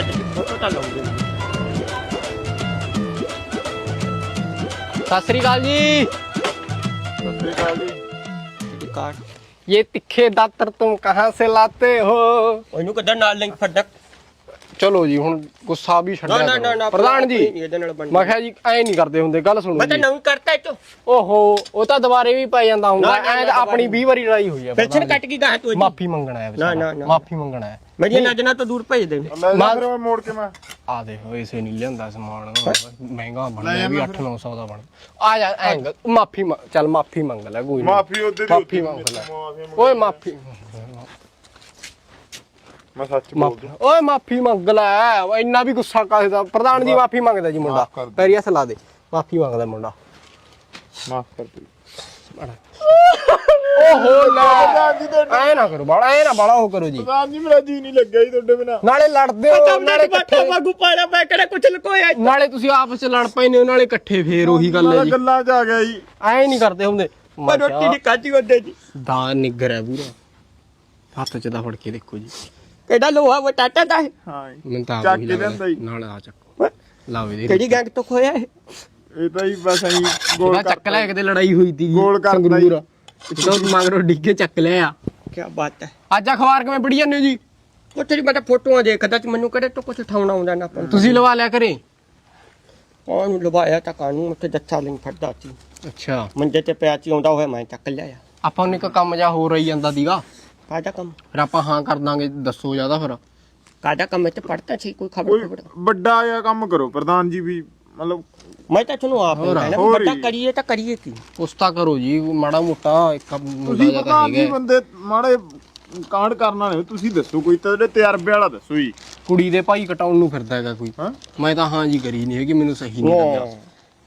ਤਾਂ ਤਾਂ ਲਾਉਂਦੇ ਸਤਿ ਸ੍ਰੀ ਅਕਾਲ ਜੀ। ਸਤਿ ਸ੍ਰੀ ਜੀ। ਇਹ ਤਿੱਖੇ ਦਾਤਰ ਤੁਮ ਕਹਾਂ ਸੇ ਲਾਤੇ ਹੋ? ਉਹਨੂੰ ਕਿੱਦਾਂ ਨਾਲ ਲਿੰਕ ਫੱਟਕ ਚਲੋ ਜੀ ਹੁਣ ਗੁੱਸਾ ਵੀ ਛੱਡਿਆ ਪ੍ਰਧਾਨ ਜੀ ਮੈਂ ਕਿਹਾ ਜੀ ਐ ਨਹੀਂ ਕਰਦੇ ਹੁੰਦੇ ਗੱਲ ਸੁਣੋ ਮੈਂ ਤਾਂ ਨਵੀਂ ਕਰਤਾ ਇਹ ਓਹੋ ਉਹ ਤਾਂ ਦੁਬਾਰੇ ਵੀ ਪੈ ਜਾਂਦਾ ਹੁੰਦਾ ਐ ਤਾਂ ਆਪਣੀ 20 ਵਾਰੀ ਲੜਾਈ ਹੋਈ ਆ ਪਿਲਸਨ ਕੱਟ ਗਈ ਗਾਹ ਤੂੰ ਮਾਫੀ ਮੰਗਣਾ ਹੈ ਨਾ। ਮਾਫੀ ਮੰਗਣਾ ਹੈ। ਮੇਰੀ ਨਜਣਾ ਤੋਂ ਦੂਰ ਭੇਜ ਦੇ। ਜਾ ਮੈਂ- ਫਿਰ ਮੈਂ ਮੋੜ ਕੇ ਮੈਂ ਆ ਦੇਖੋ ਇਸੇ ਨਹੀਂ ਲਿਆਂਦਾ ਸਮਾਨ। ਮਹਿੰਗਾ ਬਣਦਾ ਵੀ 8-900 ਦਾ ਬਣ ਆ ਜਾ ਐਂ ਮਾਫੀ ਚੱਲ ਮਾਫੀ ਮੰਗ ਲੈ ਕੋਈ। ਮਾਫੀ ਉਹਦੇ ਦੀ ਮਾਫੀ ਮੰਗ ਲੈ। ਓਏ ਮਾਫੀ ਮੈਂ ਸੱਚ ਬੋਲਦਾ। ਓਏ ਮਾਫੀ ਮੰਗ ਲੈ। ਇੰਨਾ ਵੀ ਗੁੱਸਾ ਕਾਹਦਾ ਦਾ? ਪ੍ਰਧਾਨ ਜੀ ਮਾਫੀ ਮੰਗਦਾ ਜੀ ਮੁੰਡਾ। ਮਾਫ਼ ਕਰ ਦਿਓ। ਪੈਰੀ ਹੱਥ ਲਾ ਦੇ। ਮਾਫੀ ਮੰਗਦਾ ਮੁੰਡਾ। ਮਾਫ ਕਰ ਦੇ। ਓਹੋ ਲੈ ਜੀ ਤੁਹਾਡੇ ਐ ਨਾ ਕਰੋ ਬਾਲਾ ਐ ਨਾ ਬਾਲਾ ਉਹ ਕਰੋ ਜੀ। ਪ੍ਰਧਾਨ ਜੀ ਮੇਰਾ ਜੀ ਨਹੀਂ ਲੱਗਿਆ ਜੀ ਤੁਹਾਡੇ ਬਿਨਾ। ਨਾਲੇ ਲੜਦੇ ਹੋ ਨਾਲੇ ਇਕੱਠੇ। ਵਾਗੂ ਪਾਇਆ ਮੈਂ ਕਿਹੜਾ ਕੁਛ ਲਕੋਇਆ ਨਾਲੇ ਤੁਸੀਂ ਆਪਸ ਚ ਲੜ ਪੈਨੇ ਹੋ ਨਾਲੇ ਇਕੱਠੇ ਫੇਰ ਉਹੀ ਗੱਲ ਹੈ ਜੀ। ਗੱਲਾਂ ਚ ਆ ਗਿਆ ਜੀ। ਐ ਨਹੀਂ ਕਰਦੇ ਹੁੰਦੇ। ਮੈਂ ਰੋਟੀ ਨਹੀਂ ਖਾਧੀ ਉਹਦੇ ਜੀ ਦਾ ਨਿੱਗਰ ਹੈ ਪੂਰਾ। ਹੱਥ ਚ ਦਾ ਫੜ ਕੇ ਦੇਖੋ ਜੀ। ਕਿਹੜਾ ਲੋਹਾ ਉਹ ਟਾਟਾ ਦਾ? ਹੈ ਹਾਂ ਮੈਨੂੰ ਤਾਂ ਚੱਕ ਕੇ ਲਿਆਂਦਾ ਜੀ। ਨਾਲ ਆ ਚੱਕੋ। ਲਾਵੇ ਦੇ ਕਿਹੜੀ ਗੈਂਗ ਤੋਂ ਖੋਇਆ ਇਹ? ਇਹ ਤਾਂ ਹੀ ਬਸ ਐਂ ਗੋਲ ਚੱਕ ਲਿਆ ਕਿਤੇ ਲੜਾਈ ਹੋਈ ਤੀ ਗੋਲ ਕਰਤਾ ਜੀ। ਜਦੋਂ ਮਗਰੋਂ ਡਿੱਗੇ ਚੱਕ ਲਿਆ। ਕੀ ਬਾਤ ਹੈ। ਅੱਜ ਅਖਬਾਰ ਕਿਵੇਂ ਪੜੀ ਜਾਂਦੇ ਹੋ ਜੀ? ਉੱਥੇ ਦੀ ਮੈਂ ਤਾਂ ਫੋਟੋਆਂ ਦੇਖਦਾ ਤੇ ਮੈਨੂੰ ਕਿਹੜੇ ਤੋਂ ਕੁਛ ਠਾਉਣਾ ਆਉਂਦਾ ਨਾ ਪਰ ਤੁਸੀਂ ਲਵਾ ਲਿਆ ਕਰੇ ਕੌਣ ਲਵਾਇਆ ਤਾਂ ਕਾਨੂੰ ਉੱਥੇ ਜੱਥਾ ਲਿੰਗ ਫੜਦਾ ਸੀ। ਅੱਛਾ। ਮੰਜੇ ਤੇ ਪਿਆ ਸੀ ਆਉਂਦਾ ਹੋਇਆ ਮੈਂ ਚੱਕ ਲਿਆ। ਆਪਾਂ ਨੂੰ ਇੱਕ ਕੰਮ ਜਾ ਹੋ ਰਹੀ ਜਾਂਦਾ ਦੀਗਾ ਕਾਹਦਾ ਕੰਮ? ਫਿਰ ਆਪਾਂ ਹਾਂ ਕਰ ਦਾਂਗੇ ਦੱਸੋ ਜ਼ਿਆਦਾ ਫਿਰ। ਕਾਹਦਾ ਕੰਮ? ਇੱਥੇ ਪੜਤਾ ਸੀ ਕੋਈ ਖਬਰ ਕੋਈ ਵੱਡਾ ਜਿਹਾ ਕੰਮ ਕਰੋ ਪ੍ਰਧਾਨ ਜੀ ਵੀ ਮਤਲਬ ਮੈਂ ਤਾਂ ਤੁਹਾਨੂੰ ਆਪ ਹੀ ਕਹਿਣਾ ਵੀ ਵੱਡਾ। ਕਰੀਏ ਤਾਂ ਕਰੀਏ ਕੀ? ਉਸ ਤਾਂ ਕਰੋ ਜੀ ਮਾੜਾ ਮੋਟਾ ਇੱਕ ਮੁੰਡਾ ਤੁਸੀਂ ਜਿਹਾ ਤਾਂ ਪ੍ਰਧਾਨ ਜੀ ਹੈਗਾ ਬੰਦੇ ਮਾੜੇ ਕਾਂਡ ਕਰਨਾ ਨਹੀਂ ਤੁਸੀਂ ਦੱਸੋ ਕੋਈ ਤਾਂ ਜਿਹੜੇ ਤਜਰਬੇ ਵਾਲਾ ਦੱਸੋ ਜੀ। ਕੁੜੀ ਦੇ ਭਾਈ ਕਟਾਉਣ ਨੂੰ ਫਿਰਦਾ ਹੈਗਾ ਕੋਈ। ਹਾਂ। ਮੈਂ ਤਾਂ ਹਾਂ ਜੀ ਕਰੀ ਨਹੀਂ ਹੈਗੀ ਮੈਨੂੰ ਸਹੀ ਨਹੀਂ ਲੱਗਿਆ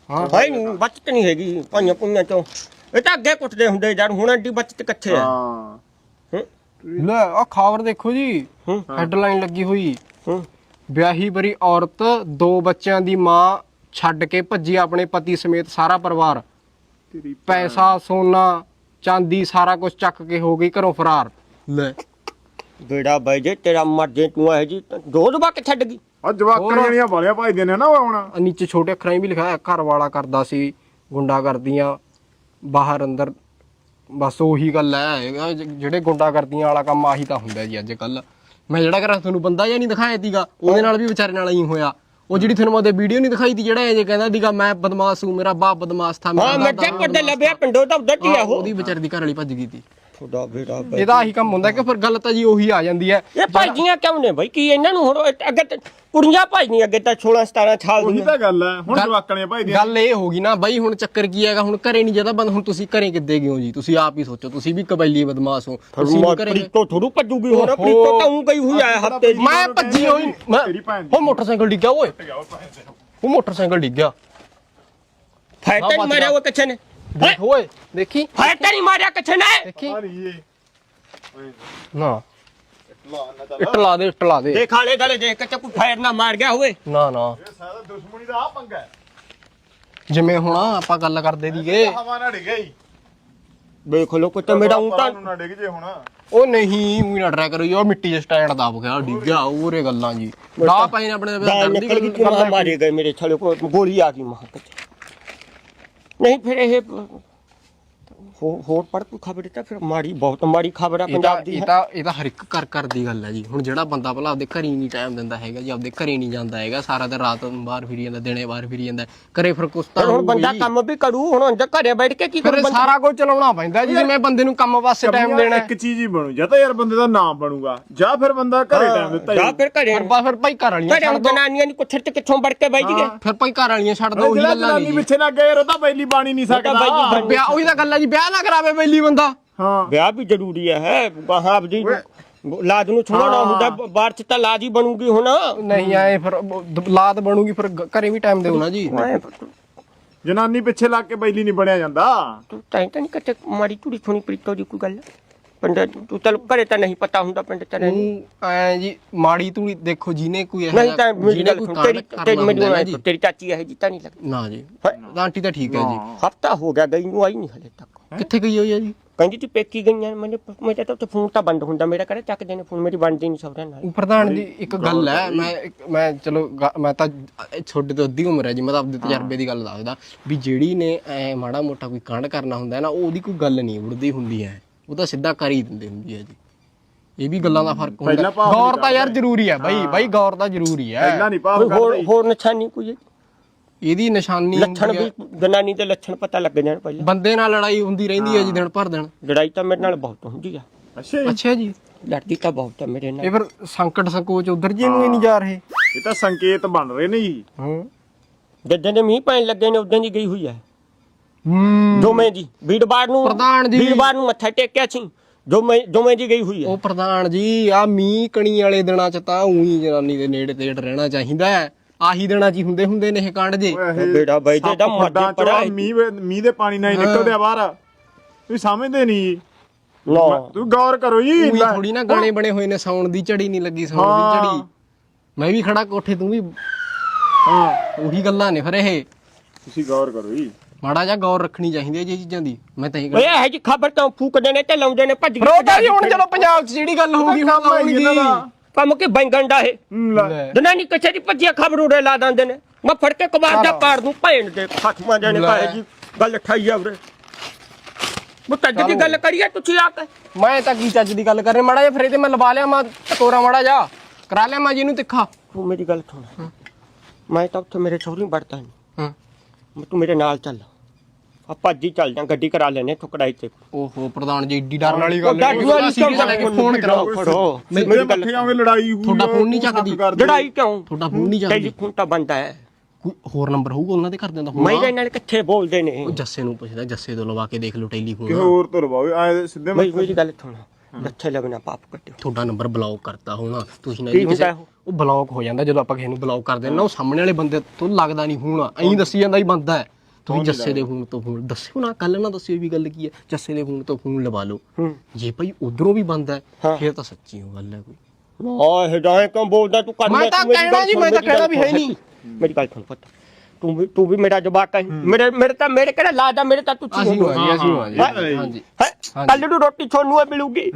ਹਾਂ। ਨਹੀਂ ਬਚਤ ਨਹੀਂ ਹੈਗੀ ਭਾਈਆਂ ਪੁੰਨਾਂ ਚੋਂ। ਇਹ ਤਾਂ ਅੱਗੇ ਕੁੱਟਦੇ ਹੁੰਦੇ ਯਾਰ ਹੁਣ ਐਡੀ ਬਚਤ ਕਿੱਥੇ ਆ ਹਾਂ। ਹੂੰ? ਲੈ ਆ ਖਬਰ ਦੇਖੋ ਜੀ। ਹੂੰ। ਹੈਡਲਾਈਨ ਲੱਗੀ ਹੋਈ। ਹੂੰ। ਵਿਆਹੀ ਬਰੀ ਔਰਤ ਦੋ ਬੱਚਿਆਂ ਦੀ ਮਾਂ ਛੱਡ ਕੇ ਭੱਜੀ ਆਪਣੇ ਪਤੀ ਸਮੇਤ ਸਾਰਾ ਪਰਿਵਾਰ। ਤੇਰੀ ਪੈਸਾ ਸੋਨਾ ਚਾਂਦੀ ਸਾਰਾ ਕੁਝ ਚੱਕ ਕੇ ਹੋ ਗਈ ਘਰੋਂ ਫਰਾਰ। ਲੈ। ਬੇੜਾ ਬਾਈ ਜੇ ਤੇਰਾ ਮਰ ਜੇ ਤੂੰ ਹੈ ਜੀ ਦੋ ਦਬਾ ਕੇ ਛੱਡ ਗਈ। ਆ ਜਵਾਕਾਂ ਜਿਹੜੀਆਂ ਵਾਲਿਆ ਭਾਈਦੇ ਨੇ ਨਾ ਉਹ ਹੁਣ। ਆ ਨੀਚੇ ਛੋਟੇ ਅੱਖਰਾਂ 'ਚ ਵੀ ਲਿਖਿਆ ਹੈ ਘਰ ਵਾਲਾ ਕਰਦਾ ਸੀ ਗੁੰਡਾ ਕਰਦੀਆਂ ਬਾਹਰ ਅੰਦਰ। ਬਸ ਉਹੀ ਗੱਲ ਹੈ ਇਹ ਜਿਹੜੇ ਗੁੰਡਾ ਕਰਦੀਆਂ ਵਾਲਾ ਕੰਮ ਆਹੀ ਤਾਂ ਹੁੰਦਾ ਜੀ ਅੱਜ ਕੱਲ ਮੈਂ ਜਿਹੜਾ ਕਰਾਂ ਤੁਹਾਨੂੰ ਬੰਦਾ ਜਾਂ ਨਹੀਂ ਦਿਖਾਇਆ ਸੀਗਾ ਉਹਦੇ ਨਾਲ ਵੀ ਵਿਚਾਰੇ ਨਾਲ ਹੀ ਹੋਇਆ। ਉਹ ਜਿਹੜੀ ਤੁਹਾਨੂੰ ਉਹਦੇ ਵੀਡੀਓ ਨਹੀਂ ਦਿਖਾਈ ਤੀ ਜਿਹੜਾ ਇਹ ਜੇ ਕਹਿੰਦਾ ਸੀਗਾ ਮੈਂ ਬਦਮਾਸ਼ ਹੂੰ ਮੇਰਾ ਬਾਪ ਬਦਮਾਸ਼ ਥਾ ਹਾਂ ਮਿਰਜ਼ਾਪੁਰ ਦੇ ਲੱਭਿਆ ਪਿੰਡੋਂ ਤਾਂ ਉੱਧਰ ਹੀ ਆ ਉਹ। ਉਹਦੀ ਵਿਚਾਰੇ ਦੀ ਘਰ ਵਾਲੀ ਭੱਜ ਗਈ ਤੀ ਖੁਦਾ ਬੇੜਾ ਇਹਦਾ ਆਹੀ ਕੰਮ ਹੁੰਦਾ ਕਿ ਫਿਰ ਗੱਲ ਤਾਂ ਜੀ ਉਹੀ ਆ ਜਾਂਦੀ ਹੈ। ਇਹ ਭਾਈਆਂ ਕਿਉਂ ਨੇ ਬਈ? ਕੀ ਇਹਨਾਂ ਨੂੰ ਹੁਣ ਅੱਗੇ ਕੁੜੀਆਂ ਭਾਈਆਂ ਅੱਗੇ ਤਾਂ 16 17 ਸਾਲ ਉਹੀ ਦੀਆਂ। ਤਾਂ ਗੱਲ ਹੈ। ਹੁਣ ਗੱਲ- ਜਵਾਕਾਂ ਨੇ ਭਾਈਦੀਆਂ ਗੱਲ ਇਹ ਹੋ ਗਈ ਨਾ ਬਾਈ ਹੁਣ ਚੱਕਰ ਕੀ ਹੈਗਾ? ਹੁਣ ਘਰੇ ਨਹੀਂ ਜਦਾ ਬੰਦ ਹੁਣ ਤੁਸੀਂ ਘਰੇ ਕਿੱਦੇ ਗਏ ਹੋ ਜੀ? ਤੁਸੀਂ ਆਪ ਹੀ ਸੋਚੋ ਤੁਸੀਂ ਵੀ ਕਬੈਲੀ ਬਦਮਾਸ਼ ਹੋ। ਤੁਸੀਂ ਵੀ ਘਰੇ ਪ੍ਰੀਤੋ ਥੋੜੂ ਭੱਜੂਗੀ ਹੁਣ ਓਹੋ। ਪ੍ਰੀਤੋ ਤਾਂ ਉਹ ਗਈ ਹੋਈ ਆ ਹਫ਼ਤੇ ਦੀ। ਮੈਂ ਭੱਜੀ ਹੋਈ ਮੈਂ ਤੇਰੀ ਭੈਣ ਦੀ। ਉਹ ਮੋਟਰਸਾਈਕਲ ਡਿੱਗ ਗਿਆ ਓਏ। ਉਹ ਮੋਟਰਸਾਈਕਲ ਡਿੱਗ ਗਿਆ। ਫਾਇਰ ਤਾਂ ਨਹੀਂ ਮਾਰਿਆ ਉਹ ਕਿੱਥੇ ਨੇ। ਦੇਖ ਓਏ ਦੇਖੀ। ਫਾਇਰ ਤਾਂ ਨਹੀਂ ਮਾਰਿਆ ਕਿੱਥੇ ਨੇ। ਦੇਖੀ। ਨਹੀਂ ਇਹ। ਨਾ। ਲਾ ਨਾ। ਚੱਲ ਇੱਟ ਲਾ ਦੇ ਇੱਟ ਲਾ ਦੇ। ਦੇਖ ਆਲੇ ਗਲੇ ਦੇਖ ਕੇ ਕੋਈ ਫਾਇਰ ਨਾ ਮਾਰ ਗਿਆ ਹੋਵੇ। ਨਾ ਨਾ। ਇਹ ਸਾਰਾ ਦੁਸ਼ਮਣੀ ਦਾ ਆ ਪੰਗਾ ਹੈ। ਜਿਵੇਂ ਹੁਣ ਆਪਾਂ ਗੱਲ ਕਰਦੇ ਦੀਗੇ। ਹਵਾ ਨਾ ਡਿੱਗੇ ਹੀ ਦੇਖ ਲੋ ਕੋਈ ਤਾਂ ਮੇਰਾ ਉਂ ਤਾਂ ਨੂੰ ਨਾ ਡਿੱਗ ਜੇ ਹੁਣ। ਉਹ ਨਹੀਂ ਉਹੀ ਨਾ ਕਰੋ ਮਿੱਟੀ ਸਟੈਂਡ ਦਬ ਗਿਆ ਉਹਰੇ ਗੱਲਾਂ ਜੀ। ਨੇ ਆਪਣੇ ਗਾਲ ਦਰਦ ਦੀ ਨਿਕਲ ਗਈ ਕਿ ਮਾਂ ਮਾਰੇ ਗਏ ਮੇਰੇ ਛਲੇ ਕੋ ਗੋਲੀ ਆ ਗਈ ਮਾਂ ਕਿੱਥੇ ਨਹੀਂ ਫਿਰ ਹੋਰ ਹੋਰ ਪੜ ਕੋਈ ਖਬਰ ਦਿੱਤਾ? ਫਿਰ ਮਾੜੀ ਬਹੁਤ ਮਾੜੀ ਖਬਰ ਆ ਇਹ ਤਾਂ ਪੰਜਾਬ ਦੀ ਇਹ ਤਾਂ ਇਹ ਤਾਂ ਹਰ ਇੱਕ ਘਰ ਘਰ ਦੀ ਗੱਲ ਹੈ ਜੀ। ਹੁਣ ਜਿਹੜਾ ਬੰਦਾ ਭਲਾ ਆਪਦੇ ਘਰੇ ਨਹੀਂ ਟਾਈਮ ਦਿੰਦਾ ਹੈਗਾ ਜੀ ਆਪਦੇ ਘਰੇ ਨਹੀਂ ਜਾਂਦਾ ਹੈਗਾ। ਸਾਰਾ ਦਿਨ ਰਾਤ ਨੂੰ ਬਾਹਰ ਫਿਰੀ ਜਾਂਦਾ ਦਿਨੇ ਬਾਹਰ ਫਿਰੀ ਜਾਂਦਾ। ਘਰੇ ਫਿਰ ਕੁਛ ਤਾਂ ਪਰ ਹੁਣ ਹੋਊਗਾ ਬੰਦਾ ਹੀ। ਕੰਮ ਵੀ ਕਰੂ ਹੁਣ ਅੰਦਰ ਘਰੇ ਬੈਠ ਕੇ ਕੀ ਫਿਰ ਕਰੂ ਬੰਦਾ? ਸਾਰਾ ਕੁਝ ਚਲਾਉਣਾ ਪੈਂਦਾ ਜੀ ਜਿਵੇਂ ਬੰਦੇ ਨੂੰ ਕੰਮ ਵਾਸਤੇ ਟਾਈਮ ਦੇਣਾ ਹੈ। ਇੱਕ ਚੀਜ਼ ਹੀ ਬਣੂ ਜਾਂ ਤਾਂ ਯਾਰ ਬੰਦੇ ਦਾ ਨਾਮ ਬਣੂਗਾ ਜਾਂ ਫਿਰ ਬੰਦਾ ਘਰੇ ਟਾਈਮ ਦਿੱਤਾ ਜਾਂ ਫਿਰ ਘਰੇ। ਫਿਰ ਬਾ ਫਿਰ ਭਾਈ ਘਰ ਵਾਲੀਆਂ ਘਰੇ ਛੱਡ ਦੋ। ਜਨਾਨੀਆਂ ਦੀ ਕੁੱਥਰ ਤੇ ਕਿੱਥੋਂ ਵੜ ਕੇ ਬੈਠ ਗਏ ਫਿਰ ਭਾਈ ਘਰ ਵਾਲੀਆਂ ਛੱਡ ਦੋ ਉਹੀ ਜਿਹੜਾ ਗੱਲਾਂ ਜਨਾਨੀ ਜੀ। ਪਿੱਛੇ ਲੱਗ ਗਿਆ ਯਾਰ ਉਹ ਤਾਂ ਬੈਲੀ ਬਾਣੀ ਨਹੀਂ ਸਕਦਾ। ਵਿਆਹ ਉਹੀ ਤਾਂ ਗੱਲ ਹੈ ਜੀ ਵਿਆਹ ਨਾ ਕਰਾਵੇ ਬੈਲੀ ਬੰਦਾ। ਹਾਂ। ਵਿਆਹ ਵੀ ਜ਼ਰੂਰੀ ਹੈ। ਬਾਹਾਂ ਦੀ ਲਾਜ ਨੂੰ ਛੋੜਨਾ ਹੁੰਦਾ ਬਾਹਰ ਚ ਤਾਂ ਲਾਜ ਹੀ ਬਣੂਗੀ ਹੁਣ। ਨਹੀਂ ਆਏ ਫਿਰ ਦ- ਲਾਤ ਬਣੂਗੀ ਫਿਰ ਘਰੇ ਵੀ ਟਾਈਮ ਦਿਓ। ਨਾ ਜੀ। ਜਨਾਨੀ ਪਿੱਛੇ ਲੱਗ ਕੇ ਬੈਲੀ ਨਹੀਂ ਬਣਿਆ ਜਾਂਦਾ। ਤੂੰ ਤਾਂ ਤਾਂ ਨਹੀਂ ਕਿਤੇ ਮਾੜੀ ਚੂੜੀ ਸੁਣੀ ਪ੍ਰੀਤੋ ਦੀ ਕੋਈ ਗੱਲ। ਪਿੰਡ ਤੂੰ ਚਲ ਘਰੇ ਤਾਂ ਨਹੀਂ ਪਤਾ ਹੁੰਦਾ ਪਿੰਡ ਚ ਰਹਿ ਉਹ ਐ ਜੀ ਮਾੜੀ ਤੂੜੀ ਦੇਖੋ ਜਿਹਨੇ ਕੋਈ ਇਹੋ ਨਹੀਂ ਤਾਂ ਮੇਰੀ ਜਿਹਨੇ ਗੱਲ ਸੁਣ ਤੇਰੀ ਤੇਰੀ ਮੈਨੂੰ ਤੇਰੀ ਚਾਚੀ ਹੈ ਜੀ। ਤਾਂ ਨਹੀਂ ਲੱਗਦੀ। ਨਾ ਜੀ ਆਂਟੀ ਤਾਂ ਠੀਕ ਹੈ ਜੀ। ਹਫਤਾ ਹੋ ਗਿਆ ਗਈ ਨੂੰ ਆਈ ਨਹੀਂ ਹਲੇ ਤੱਕ। ਕਿੱਥੇ ਗਈ ਹੋਈ ਹੈ ਜੀ? ਕਹਿੰਦੀ ਤੀ ਪੇਕੀ ਗਈਆਂ ਮੈਨੇ ਮੇਰੇ ਤਾਂ ਉੱਥੇ ਫੋਨ ਤਾਂ ਬੰਦ ਹੁੰਦਾ ਮੇਰਾ ਕਰੇ ਚੱਕਦੇ ਨੇ ਫੋਨ ਮੇਰੀ ਬਣਦੀ ਨਹੀਂ ਸਹੁਰਿਆਂ ਨਾਲ। ਪ੍ਰਧਾਨ ਜੀ ਇੱਕ ਗੱਲ ਹੈ ਮੈਂ ਮੈਂ ਚਲੋ ਮੈਂ ਤਾਂ ਇਹ ਛੋਟੇ ਤੋਂ ਅੱਧੀ ਉਮਰ ਹੈ ਜੀ ਮੈਂ ਤਾਂ ਆਪਦੇ ਤਜਰਬੇ ਦੀ ਗੱਲ ਦੱਸਦਾ ਵੀ ਜਿਹੜੀ ਨੇ ਐ ਮਾੜਾ ਮੋਟਾ ਕੋਈ ਕਾਂਡ ਕਰਨਾ ਹੁੰਦਾ ਹੈ ਨਾ ਉਹਦੀ ਕੋਈ ਗੱਲ ਨਹੀਂ ਉੜਦੀ ਹੁੰਦੀ ਹੈ। ਉਹ ਤਾਂ ਸਿੱਧਾ ਕਰ ਹੀ ਦਿੰਦੇ ਹੁੰਦੀ ਹੈ ਜੀ। ਇਹ ਵੀ ਗੱਲਾਂ ਦਾ ਫ਼ਰਕ ਹੁੰਦਾ। ਪਹਿਲਾਂ ਭਾਵ ਗੌਰ ਤਾਂ ਯਾਰ ਜ਼ਰੂਰੀ ਹੈ ਬਾਈ ਬਾਈ ਗੌਰ ਤਾਂ ਜ਼ਰੂਰੀ ਹੈ ਪਹਿਲਾਂ ਨਹੀਂ ਭਾਵ ਹੋਰ ਕਰਦਾ ਹੋਰ ਨਿਸ਼ਾਨੀ ਕੋਈ ਇਹਦੀ ਨਿਸ਼ਾਨੀ ਲੱਛਣ ਹੁੰਦੀ ਹੈ- ਵੀ ਜਨਾਨੀ ਦੇ ਲੱਛਣ ਪਤਾ ਲੱਗ ਜਾਣ ਪਹਿਲਾਂ। ਬੰਦੇ ਨਾਲ ਲੜਾਈ ਹੁੰਦੀ ਰਹਿੰਦੀ ਹੈ ਜੀ ਦਿਨ ਭਰ ਦਿਨ। ਲੜਾਈ ਤਾਂ ਮੇਰੇ ਨਾਲ ਬਹੁਤ ਹੁੰਦੀ ਆ। ਅੱਛਾ ਜੀ, ਅੱਛਾ ਜੀ। ਲੜਦੀ ਤਾਂ ਬਹੁਤ ਆ ਮੇਰੇ ਨਾਲ। ਇਹ ਫਿਰ ਸੰਕਟ ਸੰਕੋਚ ਉਧਰ ਜੀ ਨੂੰ ਹੀ ਨਹੀਂ ਜਾ ਰਹੇ। ਇਹ ਤਾਂ ਸੰਕੇਤ ਬਣ ਰਹੇ ਨੇ ਜੀ। ਹਾਂ। ਜਦੋਂ ਦੇ ਮੀਂਹ ਪੈਣ ਲੱਗੇ ਨੇ ਉਦੋਂ ਦੀ ਗਈ ਹੋਈ ਹੈ ਹੂੰ। ਜੋਵੇਂ ਦੀ ਵੀਰਵਾਰ ਨੂੰ ਪ੍ਰਧਾਨ ਜੀ। ਵੀਰਵਾਰ ਨੂੰ ਮੱਥਾ ਟੇਕਿਆ ਸੀ। ਜੋਵੇਂ ਜੋਵੇਂ ਦੀ ਗਈ ਹੋਈ ਹੈ। ਉਹ ਪ੍ਰਧਾਨ ਜੀ ਆ ਮੀਂਹ ਕਣੀ ਵਾਲੇ ਦਿਨਾਂ ਚ ਤਾਂ ਉਹੀ ਜਨਾਨੀ ਦੇ ਨੇੜੇ ਤੇੜ ਰਹਿਣਾ ਚਾਹੀਦਾ ਹੈ। ਆਹੀ ਦਿਨਾਂ ਚ ਹੀ ਹੁੰਦੇ ਹੁੰਦੇ ਨੇ ਇਹ ਕਾਂਡ ਜੇ। ਬੇੜਾ ਬਾਈ ਜੇ ਮੱਥੇ ਚੋਂ ਪੜਾ ਮੀਂਹ ਮੀਂਹ ਦੇ ਪਾਣੀ ਨਾਲ ਹੀ ਨਿਕਲਦੇ ਆ ਬਾਹਰ। ਤੁਸੀਂ ਸਮਝਦੇ ਨਹੀਂ। ਜੀ ਨਾ ਤੂੰ ਗੌਰ ਕਰੋ ਜੀ ਉਹੀ ਲੈ। ਥੋੜੀ ਨਾ ਗਾਣੇ ਬਣੇ ਹੋਏ ਨੇ ਸੌਣ ਦੀ ਝੜੀ ਨਹੀਂ ਲੱਗੀ ਸੌਣ ਦੀ। ਝੜੀ। ਮੈਂ ਵੀ ਖੜਾ ਕੋਠੇ ਤੂੰ ਵੀ। ਹਾਂ ਉਹੀ ਗੱਲਾਂ ਨੇ ਫਿਰ ਇਹ। ਤੁਸੀਂ ਗੌਰ ਕਰੋ ਜੀ। ਮਾੜਾ ਜਿਹਾ ਗੌਰ ਰੱਖਣੀ ਚਾਹੀਦੀ ਹੈ ਜੀ ਚੀਜ਼ਾਂ ਦੀ। ਮੈਂ ਤਾਂ ਇਹ ਓਏ ਇਹ ਜੀ ਖਬਰ ਤਾਂ ਫੂਕਦੇ ਨੇ ਤੇ ਲਾਉਂਦੇ ਨੇ ਭੱਜ ਰੋਦਾ ਜੀ ਹੁਣ ਚਲੋ ਪੰਜਾਬ 'ਚ ਜਿਹੜੀ ਗੱਲ ਹੋਊਗੀ ਹੁਣ ਆਉਣਗੀ। ਕੰਮ ਕੇ ਬੈਂਗਣ ਦਾ ਇਹ? ਹੂੰ, ਲੈ। ਲੈ। ਜਨਾਨੀ ਕਿੱਥੇ ਦੀ ਭੱਜੀਆਂ ਖਬਰ ਉਰੇ ਲਾ ਦਿੰਦੇ ਨੇ। ਮੈਂ ਫੜ ਕੇ ਕਬਾਰ ਦਾ ਪਾੜ ਦੂੰ ਭੈਣ ਦੇ ਖਤਮਾਂ ਲੈ। ਕਾਹੇ ਜੀ ਗੱਲ ਠਾਈ ਆ ਉਰੇ। ਉਹ ਤੱਜ ਦੀ ਗੱਲ ਕਰੀਏ ਤੁਸੀਂ ਆ ਕੇ। ਮੈਂ ਤਾਂ ਕੀ ਚੱਜ ਦੀ ਗੱਲ ਕਰ ਰਿਹਾ ਮਾੜਾ ਜਿਹਾ ਫਿਰ ਇਹ ਤੇ ਮੈਂ ਲਵਾ ਲਿਆ ਮੈਂ ਟਕੋਰਾ ਮਾੜਾ ਜਾ ਕਰਾ ਲਿਆ ਮੈਂ ਜੀ ਨੂੰ ਤਿੱਖਾ। ਤੂੰ ਮੇਰੀ ਗੱਲ ਸੁਣ। ਮੈਂ ਤਾਂ ਉੱਥੇ ਮੇਰੇ ਸਹੁਰੀ ਵੜਦਾ ਨਹੀਂ ਹਾਂ। ਮੈਂ ਤੂੰ ਮੇਰੇ ਨਾਲ ਚੱਲ। ਆ ਭੱਜੀ ਚੱਲ ਜਾ ਗੱਡੀ ਕਰਾ ਲੈਨੇ ਠੁਕੜਾਈ ਤੇ। ਓਹੋ ਪ੍ਰਧਾਨ ਜੀ ਏਡੀ ਡਰਨ ਵਾਲੀ ਗੱਲ ਨਹੀਂ ਸੀਰੀਅਸ ਲੈ ਕੇ ਫੋਨ ਕਰਾਓ ਫੜੋ। ਮੇਰੀ ਮੱਥੇ ਆਉਂਗੇ ਲੜਾਈ ਹੋਊ ਤੁਹਾਡਾ ਫੋਨ ਨਹੀਂ ਚੱਕਦੀ। ਲੜਾਈ ਕਿਉਂ? ਤੁਹਾਡਾ ਫੋਨ ਨਹੀਂ ਚੱਲਦੀ ਟੈਲੀਫੋਨ ਤਾਂ ਬੰਦ ਹੈ। ਕੋਈ ਹੋਰ ਨੰਬਰ ਹੋਊਗਾ ਉਹਨਾਂ ਦੇ ਘਰ ਦੇ? ਦਾ ਮੈਂ ਨਾਲ ਕਿੱਥੇ ਬੋਲਦੇ ਨੇ। ਉਹ ਜੱਸੇ ਨੂੰ ਪੁੱਛਦਾ ਜੱਸੇ ਤੋਂ ਲਵਾ ਕੇ ਦੇਖ ਲਓ ਟੈਲੀਫੋਨ। ਹੋਰ ਤੋਂ ਲਵਾਓ ਆਏ ਸਿੱਧੇ ਮੈਂ ਮੇਰੀ ਗੱਲ ਸੁਣ। ਲੱਥੇ ਲੱਗਣਾ ਪਾਪ ਕੱਟਿਓ। ਤੁਹਾਡਾ ਨੰਬਰ ਬਲੌਕ ਕਰਤਾ ਹੋਣਾ। ਤੁਸੀਂ ਨਾ ਕੀ ਕਿਸੇ ਉਹ? ਉਹ ਬਲੌਕ ਹੋ ਜਾਂਦਾ ਜਦੋਂ ਆਪਾਂ ਕਿਸੇ ਨੂੰ ਬਲੌਕ ਕਰਦੇ ਨਾ ਉਹ ਸਾਹਮਣੇ ਵਾਲੇ ਬੰਦੇ ਤੋਂ ਲੱਗਦਾ ਨਹੀਂ ਹੋਣਾ। ਐਂ ਦੱਸੀ ਜਾਂਦਾ ਹੀ ਬੰਦਾ ਹੈ। ਤੁਸੀਂ ਜੱਸੇ ਦੇ ਫੋਨ ਤੋਂ ਫੋਨ ਦੱਸਿਓ ਨਾ ਕੱਲ ਨਾ ਦੱਸਿਓ ਵੀ ਗੱਲ ਕੀ ਹੈ। ਜੱਸੇ ਦੇ ਫੋਨ ਤੋਂ ਫੋਨ ਲਵਾ ਲਓ। ਹੂੰ। ਜੇ ਭਾਈ ਉਧਰੋਂ ਵੀ ਬੰਦ ਹੈ ਹਾਂ। ਫਿਰ ਤਾਂ ਸੱਚੀ ਉਹ ਗੱਲ ਹੈ ਕੋਈ। ਨਾ ਹਦਾਇ ਕਿਉਂ ਬੋਲਦਾ ਤੂੰ ਕਰ ਮੈਂ ਤਾਂ ਕਹਿਣਾ ਜੀ, ਮੈਂ ਤਾਂ ਕਹਿਣਾ ਵੀ ਹੈ ਨਹੀਂ। ਮੇਰੀ ਗੱਲ ਸੁਣ ਪੁੱਤ। ਤੂੰ ਵੀ ਤੂੰ ਵੀ ਮੇਰਾ ਜਵਾਕ ਹੈ। ਮੇਰੇ ਮੇਰੇ ਤਾਂ ਮੇਰੇ ਕਿਹੜਾ ਲਾਦਾ ਮੇਰੇ ਤਾਂ ਤੂੰ ਅਸੀਂ ਹਾਂ ਜੀ ਅਸੀਂ ਹਾਂ ਹਾਂ। ਹਾਂਜੀ। ਹੈ? ਕੱਲ ਨੂੰ ਰੋਟੀ ਤੁਹਾਨੂੰ ਹੀ ਮਿਲੂਗੀ।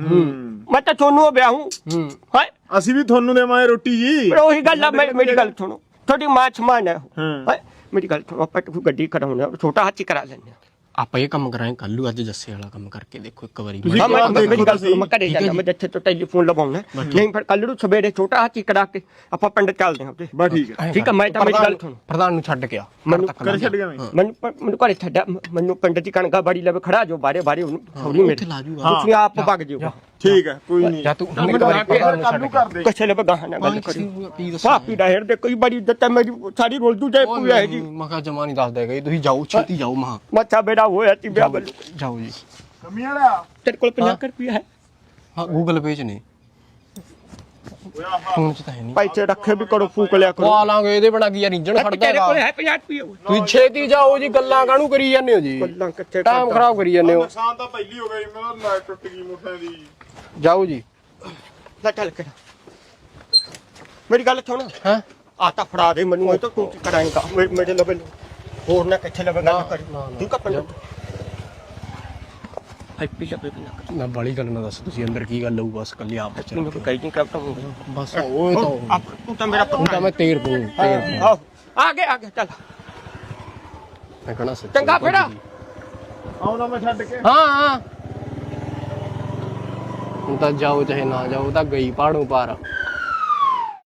ਮੈਂ ਤਾਂ ਤੁਹਾਨੂੰ ਵਿਆਹੂੰ। ਹੂੰ। ਹੈ? ਅਸੀਂ ਵੀ ਤੁਹਾਨੂੰ ਦੇਵਾਂਗੇ ਰੋਟੀ ਜੀ। ਪਰ ਉਹੀ ਗੱਲ ਆ ਮੇਰੀ ਗੱਲ ਸੁਣੋ। ਤੁਹਾਡੀ ਮਾਂ ਸਮਾਨ ਹੈ। ਹਾਂ। ਮੇਰੀ ਗੱਲ ਸੁਣੋ ਆਪਾਂ ਕੋਈ ਗੱਡੀ ਕਰਾਉਂਦੇ ਆ ਛੋਟਾ ਹੀ ਕਰਾ ਲੈਂਦੇ ਹਾਂ। ਆਪਾਂ ਇਹ ਕੰਮ ਕਰਾਂਗੇ ਕੱਲ ਨੂੰ ਅੱਜ ਜੱਸੇ ਵਾਲਾ ਕੰਮ ਕਰਕੇ ਦੇਖੋ ਇੱਕ ਵਾਰੀ ਤੁਸੀਂ ਹਾਂ ਮੈਂ ਮੈਂ ਘਰੇ ਜਾਣਾ ਮੈਂ ਜਿੱਥੇ ਤੋਂ ਟੈਲੀਫੋਨ ਲਵਾਉਣਾ। ਨਹੀਂ ਫਿਰ ਕੱਲ ਨੂੰ ਸਵੇਰੇ ਛੋਟਾ ਹਾਥੀ ਕਰਾ ਕੇ ਆਪਾਂ ਪਿੰਡ ਚੱਲਦੇ ਹਾਂ ਬਸ ਠੀਕ ਹੈ। ਠੀਕ ਆ ਮੈਂ ਤਾਂ ਮੇਰੀ ਗੱਲ ਸੁਣ। ਪ੍ਰਧਾਨ ਨੂੰ ਛੱਡ ਕੇ ਆ। ਮੈਨੂੰ ਕਰ ਛੱਡ ਗਿਆ ਮੈਂ ਮੈਨੂੰ ਮੈਨੂੰ ਘਰੇ ਛੱਡਿਆ ਮੈਨੂੰ ਪਿੰਡ ਦੀ ਕਣਗਾ ਬਾੜੀ ਲਵੇ ਖੜਾ ਜੋ ਬਾਰੇ ਬਾਰੇ ਉਹਨੂੰ ਸੌਰੀ ਜੂਗਾ। ਤੁਸੀਂ ਆਪ ਵਗ ਜਿਓ। ਠੀਕ ਹੈ ਕੋਈ ਨਹੀਂ। ਜਾਂ ਤੂੰ ਮੈਨੂੰ ਇੱਕ ਵਾਰੀ ਪ੍ਰਧਾਨ ਨੂੰ ਕੱਲ ਛੱਡ ਨੂੰ ਕੇ ਕਰ ਦੇ ਕਿਸੇ ਲਵੇ ਗਾਹਾਂ ਨਾ ਗੱਲ ਕਰੀ ਭਾਪੀ ਦਾ ਹੇਰ ਦੇ ਕਈ ਬੜੀ ਇੱਜ਼ਤ ਹੈ ਮੇਰੀ ਸਾਰੀ ਰੋਲ ਜਾਏ ਪੂਰੀ ਹੈ ਜੀ ਮੈਂ ਕਿਹਾ ਜਮਾ ਨਹੀਂ ਦੱਸ ਦੇਗਾ ਤੁਸੀਂ ਜਾਓ ਛੇਤੀ ਜਾਓ ਮਹਾ। ਮੱਥਾ ਬੇੜਾ ਹੋਇਆ ਤੀ ਵਿਆਹ ਵੱਲ। ਜਾਓ ਜੀ। ਕਮੀ ਵਾਲਾ ਤੇਰੇ ਕੋਲ 50 ਰੁਪਏ ਹੈ। ਹਾਂ ਗੂਗਲ ਪੇ ਚ ਨੇ। ਓਏ ਆਹ। ਫੋਨ ਚ ਤਾਂ ਹੈ ਨਹੀਂ। ਪੈਸੇ ਰੱਖੇ ਵੀ ਕਰੋ ਫੂਕ ਲਿਆ ਕਰੋ। ਪਵਾ ਲਾਂਗੇ ਇਹਦੇ ਬਣਾ ਕੀ ਯਾਰ ਇੰਜਣ ਖੜਦਾ ਤੇਰੇ ਕੋਲ ਹੈ 50 ਰੁਪਏ। ਤੁਸੀਂ ਛੇਤੀ ਜਾਓ ਜੀ ਗੱਲਾਂ ਕਾਹਨੂੰ ਕਰੀ ਜਾਂਦੇ ਹੋ ਜੀ? ਗੱਲਾਂ ਕਿੱਥੇ ਟਾਈਮ? ਖਰਾਬ ਕਰੀ ਜਾਂਦੇ ਹੋ। ਨੁਕਸਾਨ ਤਾਂ ਪਹਿਲੀ ਹੋ ਜੀ ਮੇਰਾ ਲਾਈਟ ਟੁੱਟ ਗਈ ਮੋਟਰ ਦੀ। ਜਾਓ ਜੀ। ਲੈ ਚੱਲ ਕੇ ਮੇਰੀ ਗੱਲ ਸੁਣ। ਹਾਂ? ਆ ਤਾਂ ਫੜਾ ਦੇ ਮੈਨੂੰ ਇਹ ਤਾਂ ਤੂੰ ਕੀ ਕਰਾਂਗਾ ਮੇਰੇ ਲਵੇ। ਹੋਰ ਨਾ ਕਿੱਥੇ ਲਵੇ ਗੱਲ ਕਰੀ। ਨਾ, ਨਾ। ਠੀਕ ਆ ਪੰਡ ਹੈਪੀ ਸ਼ਪੇ ਪਿਆ ਨਾ ਬਾਲੀ ਗੱਲ ਨਾ ਦੱਸ ਤੁਸੀਂ ਅੰਦਰ ਕੀ ਗੱਲ ਹੋਊ ਬਸ ਕੱਲੀ ਆਪ ਚ ਮੈਨੂੰ ਕੋਈ ਕਹੀ ਨਹੀਂ ਕਰਦਾ ਹੂੰ ਬਸ ਉਹ। ਤਾਂ ਤੂੰ ਤਾਂ ਮੇਰਾ ਹੁਣ ਤਾਂ ਮੈਂ ਤੇਰ ਪੂੰ ਤੇਰ ਪੂੰ ਆਹ ਆ ਗਿਆ ਆ ਗਿਆ ਚੱਲ। ਮੈਂ ਕਹਣਾ ਸੱਚ ਚੰਗਾ ਫਿਰ। ਆਉਣਾ ਮੈਂ ਛੱਡ ਕੇ। ਹਾਂ ਹਾਂ। ਹੁਣ ਤਾਂ ਜਾਓ ਚਾਹੇ ਨਾ ਜਾਓ ਤਾਂ ਗਈ ਪਹਾੜੋਂ ਪਾਰ।